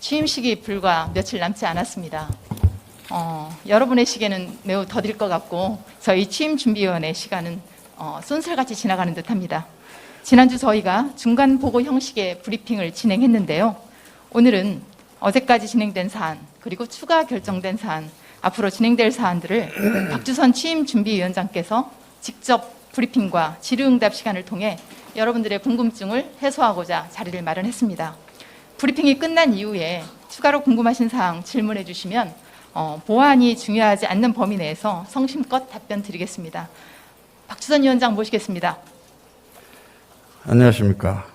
취임식이 불과 며칠 남지 않았습니다. 어, 여러분의 시계는 매우 더딜 것 같고 저희 취임 준비위원회 시간은 어, 쏜살같이 지나가는 듯합니다. 지난주 저희가 중간 보고 형식의 브리핑을 진행했는데요. 오늘은 어제까지 진행된 사안 그리고 추가 결정된 사안 앞으로 진행될 사안들을 박주선 취임 준비위원장께서 직접 브리핑과 질의응답 시간을 통해 여러분들의 궁금증을 해소하고자 자리를 마련했습니다. 브리핑이 끝난 이후에 추가로 궁금하신 사항 질문해 주시면 어, 보안이 중요하지 않는 범위 내에서 성심껏 답변 드리겠습니다. 박주선 위원장 모시겠습니다. 안녕하십니까.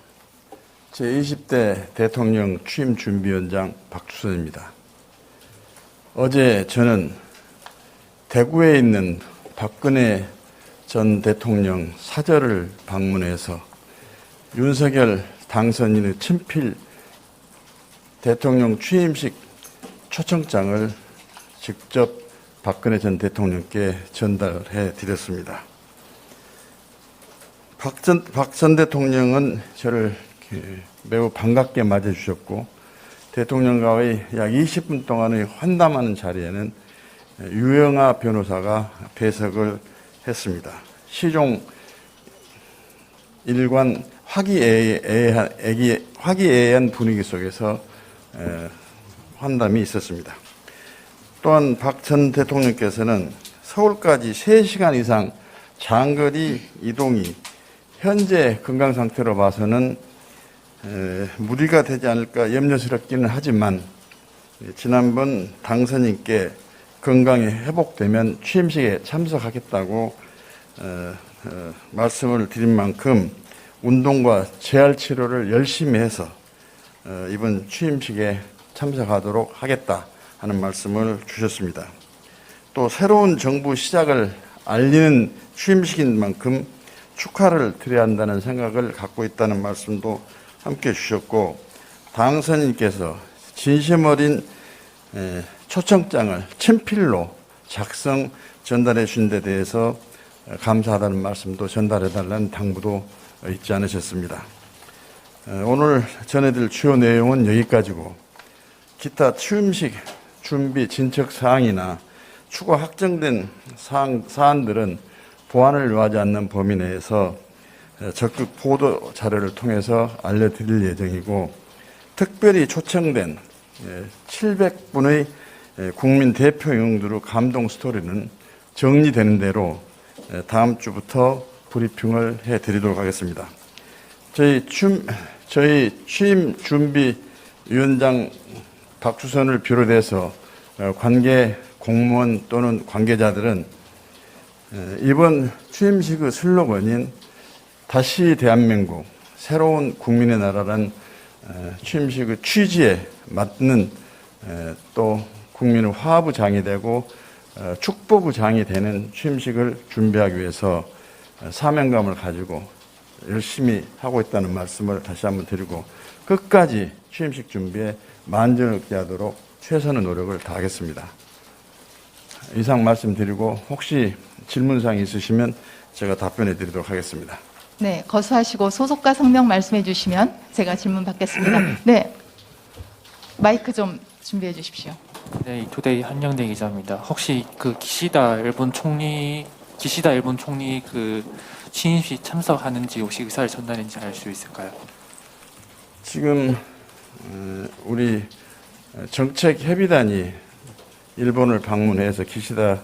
제20대 대통령 취임 준비위원장 박주선입니다. 어제 저는 대구에 있는 박근혜 전 대통령 사저를 방문해서 윤석열 당선인의 친필 대통령 취임식 초청장을 직접 박근혜 전 대통령께 전달해 드렸습니다. 박 전, 박전 대통령은 저를 그 매우 반갑게 맞아주셨고 대통령과의 약 20분 동안의 환담하는 자리에는 유영아 변호사가 배석을 했습니다. 시종 일관 화기애애한, 화기애애한 분위기 속에서 에, 환담이 있었습니다. 또한 박 전 대통령께서는 서울까지 3시간 이상 장거리 이동이 현재 건강 상태로 봐서는 에, 무리가 되지 않을까 염려스럽기는 하지만 예, 지난번 당선인께 건강이 회복되면 취임식에 참석하겠다고 어, 어, 말씀을 드린 만큼 운동과 재활 치료를 열심히 해서 어, 이번 취임식에 참석하도록 하겠다 하는 말씀을 주셨습니다. 또 새로운 정부 시작을 알리는 취임식인 만큼 축하를 드려야 한다는 생각을 갖고 있다는 말씀도 함께 주셨고 당선인께서 진심 어린 에, 초청장을 친필로 작성 전달해 주신 데 대해서 감사하다는 말씀도 전달해 달라는 당부도 있지 않으셨습니다. 에, 오늘 전해드릴 주요 내용은 여기까지고 기타 취임식 준비 진척 사항이나 추가 확정된 사항, 사안들은 보안을 요하지 않는 범위 내에서 적극 보도 자료를 통해서 알려드릴 예정이고 특별히 초청된 700분의 국민 대표 영웅들의 감동 스토리는 정리되는 대로 다음 주부터 브리핑을 해드리도록 하겠습니다. 저희 취임, 저희 취임 준비 위원장 박주선을 비롯해서 어, 관계 공무원 또는 관계자들은 에, 이번 취임식의 슬로건인 다시 대한민국 새로운 국민의 나라란 에, 취임식의 취지에 맞는 에, 또 국민의 화합의 장이 되고 어, 축복의 장이 되는 취임식을 준비하기 위해서 어, 사명감을 가지고 열심히 하고 있다는 말씀을 다시 한번 드리고 끝까지 취임식 준비에 만전을 기하도록 최선의 노력을 다하겠습니다. 이상 말씀드리고 혹시 질문사항 있으시면 제가 답변해 드리도록 하겠습니다. 네, 거수하시고 소속과 성명 말씀해 주시면 제가 질문 받겠습니다. 네, 마이크 좀 준비해 주십시오. 네, 이투데이 한영대 기자입니다. 혹시 그 기시다 일본 총리 기시다 일본 총리 그 취임식 참석하는지 혹시 의사를 전달했는지 알 수 있을까요? 지금 어, 우리 정책 협의단이 일본을 방문해서 기시다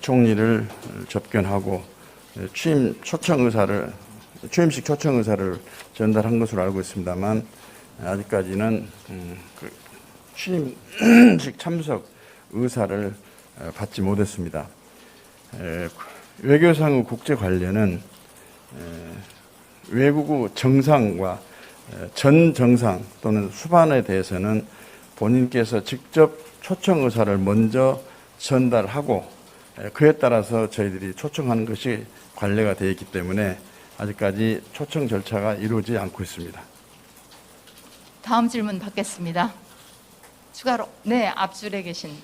총리를 접견하고 취임 초청 의사를 취임식 초청 의사를 전달한 것으로 알고 있습니다만 아직까지는 음, 그 취임식 참석 의사를 어, 받지 못했습니다. 에, 외교상의 국제 관련은 외국의 정상과 에, 전 정상 또는 수반에 대해서는 본인께서 직접 초청 의사를 먼저 전달하고 에, 그에 따라서 저희들이 초청하는 것이 관례가 되어 있기 때문에 아직까지 초청 절차가 이루어지지 않고 있습니다. 다음 질문 받겠습니다. 추가로 네 앞줄에 계신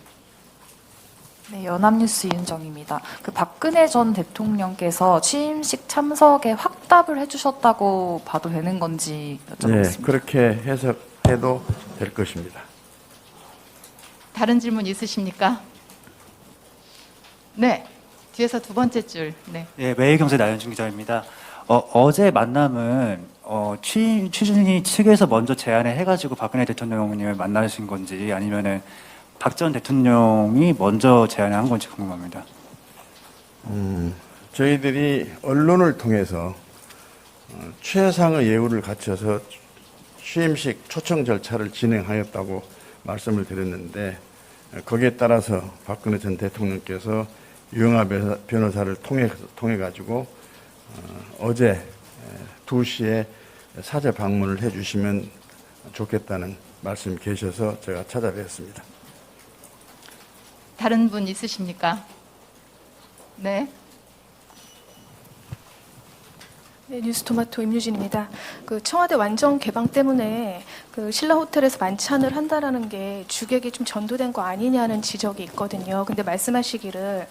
네, 연합뉴스 이은정입니다. 그 박근혜 전 대통령께서 취임식 참석에 확답을 해주셨다고 봐도 되는 건지 네, 여쭤보겠습니다. 그렇게 해석해도 될 것입니다. 다른 질문 있으십니까? 네, 뒤에서 두 번째 줄. 네. 예, 매일경제 나현준 기자입니다. 어, 제 만남은 어, 취, 취준이 측에서 먼저 제안을 해가지고 박근혜 대통령님을 만나신 건지 아니면은 박 전 대통령이 먼저 제안을 한 건지 궁금합니다. 저희들이 언론을 통해서 어, 최상의 예우를 갖춰서 취임식 초청 절차를 진행하였다고 말씀을 드렸는데 어, 거기에 따라서 박근혜 전 대통령께서 유영아 변호사- 변호사를 통해 통해 가지고 어제 2시에 사제 방문을 해 주시면 좋겠다는 말씀 계셔서 제가 찾아뵙습니다. 다른 분 있으십니까? 네. 네, 뉴스토마토 임유진입니다. 그 청와대 완전 개방 때문에 그 신라 호텔에서 만찬을 한다라는 게 주객이 좀 전도된 거 아니냐는 지적이 있거든요. 근데 말씀하시기를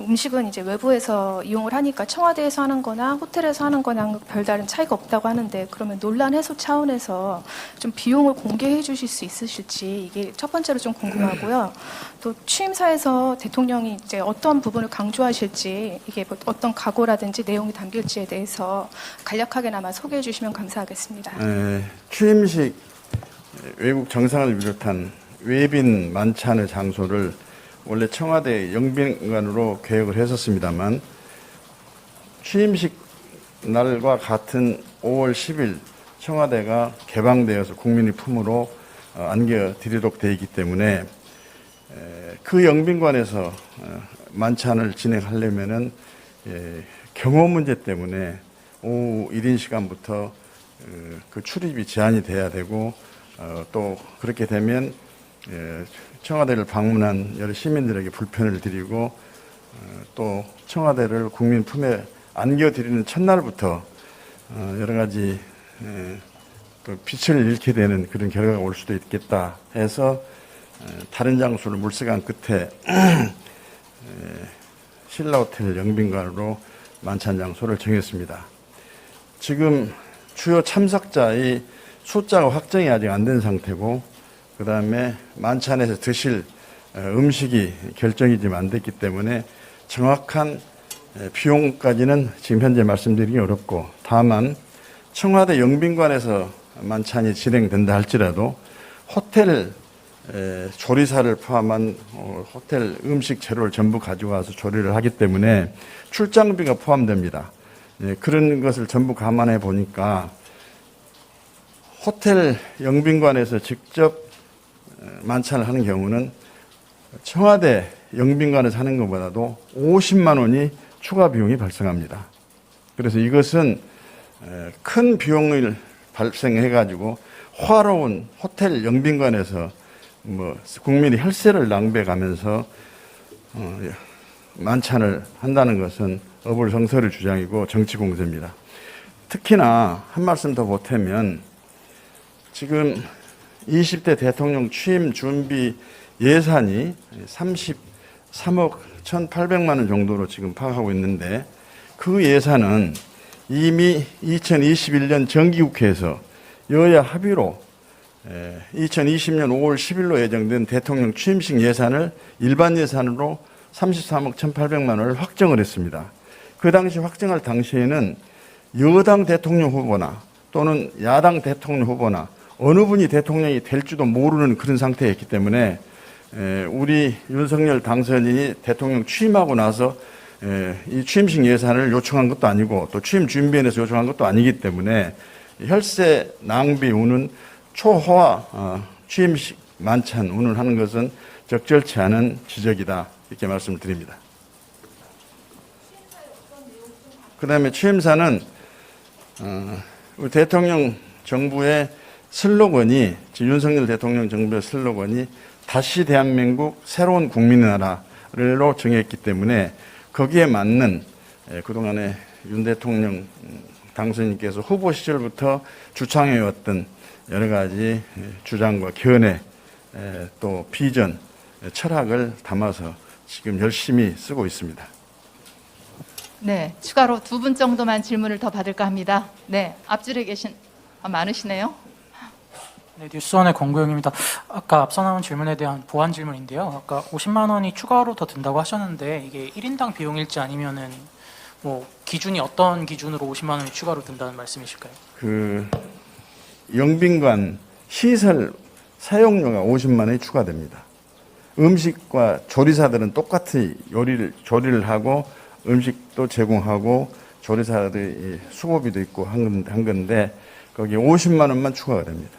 음식은 이제 외부에서 이용을 하니까 청와대에서 하는 거나 호텔에서 하는 거랑 별다른 차이가 없다고 하는데 그러면 논란 해소 차원에서 좀 비용을 공개해 주실 수 있으실지 이게 첫 번째로 좀 궁금하고요. 또 취임사에서 대통령이 이제 어떤 부분을 강조하실지 이게 뭐 어떤 각오라든지 내용이 담길지에 대해서 간략하게나마 소개해 주시면 감사하겠습니다. 에, 취임식 외국 정상을 비롯한 외빈 만찬의 장소를 원래 청와대 영빈관으로 계획을 했었습니다만 취임식 날과 같은 5월 10일 청와대가 개방되어서 국민의 품으로 어, 안겨드리도록 되어 있기 때문에 에, 그 영빈관에서 어, 만찬을 진행하려면은 예, 경호 문제 때문에 오후 1인 시간부터 어, 그 출입이 제한이 돼야 되고 어, 또 그렇게 되면 예, 청와대를 방문한 여러 시민들에게 불편을 드리고 어, 또 청와대를 국민 품에 안겨드리는 첫날부터 어, 여러 가지 예, 또 빛을 잃게 되는 그런 결과가 올 수도 있겠다 해서 에, 다른 장소를 물색한 끝에 신라 호텔 영빈관으로 만찬 장소를 정했습니다. 지금 주요 참석자의 숫자가 확정이 아직 안 된 상태고 그 다음에 만찬에서 드실 어, 음식이 결정이 지금 안 됐기 때문에 정확한 에, 비용까지는 지금 현재 말씀드리기 어렵고 다만 청와대 영빈관에서 만찬이 진행된다 할지라도 호텔 에, 조리사를 포함한 어, 호텔 음식 재료를 전부 가져와서 조리를 하기 때문에 출장비가 포함됩니다. 예, 그런 것을 전부 감안해 보니까 호텔 영빈관에서 직접 에, 만찬을 하는 경우는 청와대 영빈관에서 하는 것보다도 50만 원이 추가 비용이 발생합니다. 그래서 이것은 에, 큰 비용을 발생해 가지고 화로운 호텔 영빈관에서 뭐 국민이 혈세를 낭비해 가면서 어, 예, 만찬을 한다는 것은 어불성설의 주장이고 정치 공세입니다. 특히나 한 말씀 더 보태면 지금 20대 대통령 취임 준비 예산이 33억 1,800만 원 정도로 지금 파악하고 있는데 그 예산은 이미 2021년 정기국회에서 여야 합의로 2020년 5월 10일로 예정된 대통령 취임식 예산을 일반 예산으로 33억 1,800만 원을 확정을 했습니다. 그 당시 확정할 당시에는 여당 대통령 후보나 또는 야당 대통령 후보나 어느 분이 대통령이 될지도 모르는 그런 상태였기 때문에 에, 우리 윤석열 당선인이 대통령 취임하고 나서 에, 이 취임식 예산을 요청한 것도 아니고 또 취임 준비위원회에서 요청한 것도 아니기 때문에 혈세 낭비 우는 초호화 어, 취임식 만찬 운운하는 것은 적절치 않은 지적이다 이렇게 말씀을 드립니다. 그 다음에 취임사는 어, 대통령 정부의 슬로건이 지금 윤석열 대통령 정부의 슬로건이 다시 대한민국 새로운 국민의 나라로 정했기 때문에 거기에 맞는 에, 그동안에 윤 대통령 음, 당선인께서 후보 시절부터 주창해왔던 여러 가지 에, 주장과 견해 에, 또 비전, 에, 철학을 담아서 지금 열심히 쓰고 있습니다. 네, 추가로 두 분 정도만 질문을 더 받을까 합니다. 네, 앞줄에 계신 아, 많으시네요. 네, 뉴스원의 권고영입니다. 아까 앞서 나온 질문에 대한 보완 질문인데요. 아까 50만 원이 추가로 더 든다고 하셨는데 이게 1인당 비용일지 아니면은 뭐 기준이 어떤 기준으로 50만 원이 추가로 든다는 말씀이실까요? 그 영빈관 시설 사용료가 50만 원이 추가됩니다. 음식과 조리사들은 똑같이 요리를 조리를 하고 음식도 제공하고 조리사들이 수고비도 있고 한, 건- 한 건데 거기 50만 원만 추가가 됩니다.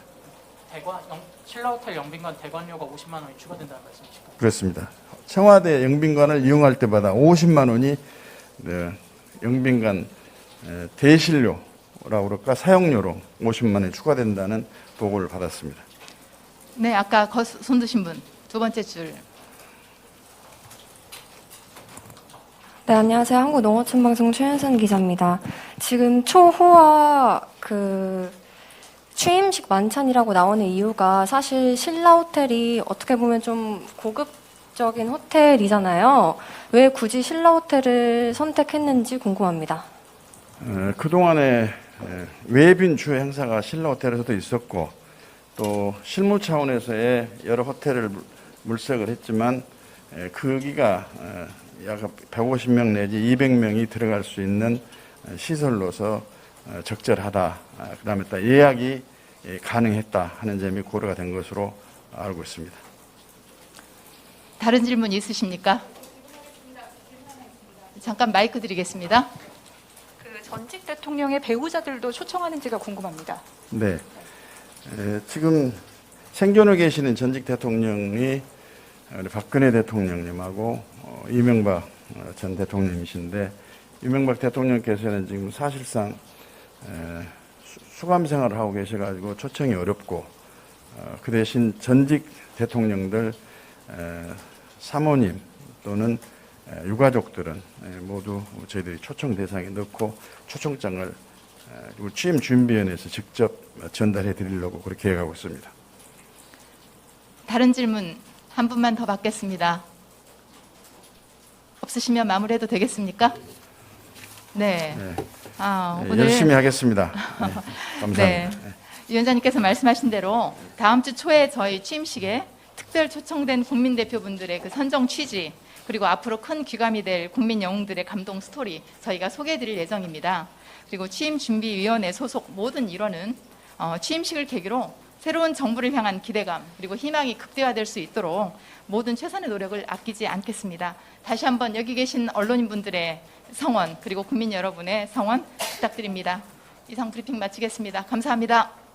대관 영, 신라호텔 영빈관 대관료가 50만 원이 추가된다는 말씀이실까요? 그렇습니다. 청와대 영빈관을 이용할 때마다 50만 원이 네, 영빈관 에, 대실료라고 그럴까 사용료로 50만 원이 추가된다는 보고를 받았습니다. 네, 아까 거, 손 드신 분 두 번째 줄. 네, 안녕하세요. 한국농어촌방송 최현선 기자입니다. 지금 초호화 그 취임식 만찬이라고 나오는 이유가 사실 신라 호텔이 어떻게 보면 좀 고급적인 호텔이잖아요. 왜 굳이 신라 호텔을 선택했는지 궁금합니다. 어, 그동안에 에, 외빈 주 행사가 신라 호텔에서도 있었고 또 실무 차원에서의 여러 호텔을 물- 물색을 했지만 에, 크기가 어, 약 150명 내지 200명이 들어갈 수 있는 어, 시설로서 어, 적절하다. 아, 그다음에 또 예약이 예, 가능했다 하는 점이 고려가 된 것으로 알고 있습니다. 다른 질문 있으십니까? 잠깐 마이크 드리겠습니다. 그 전직 대통령의 배우자들도 초청하는지가 궁금합니다. 네. 에, 지금 생존해 계시는 전직 대통령이 우리 박근혜 대통령님하고 어, 이명박 어, 전 대통령이신데 이명박 대통령께서는 지금 사실상 에, 수- 수감 생활을 하고 계셔가지고 초청이 어렵고 어, 그 대신 전직 대통령들 에, 사모님 또는 에, 유가족들은 에, 모두 저희들이 초청 대상에 넣고 초청장을 취임 준비위원회에서 직접 전달해 드리려고 그렇게 계획하고 있습니다. 다른 질문 한 분만 더 받겠습니다. 없으시면 마무리해도 되겠습니까? 네. 네. 아, 네, 오늘 열심히 하겠습니다. 네, 감사합니다. 네. 위원장님께서 말씀하신 대로 다음 주 초에 저희 취임식에 특별 초청된 국민 대표분들의 그 선정 취지 그리고 앞으로 큰 귀감이 될 국민 영웅들의 감동 스토리 저희가 소개해드릴 예정입니다. 그리고 취임 준비위원회 소속 모든 일원은 어, 취임식을 계기로 새로운 정부를 향한 기대감 그리고 희망이 극대화될 수 있도록 모든 최선의 노력을 아끼지 않겠습니다. 다시 한번 여기 계신 언론인분들의 성원 그리고 국민 여러분의 성원 부탁드립니다. 이상 브리핑 마치겠습니다. 감사합니다.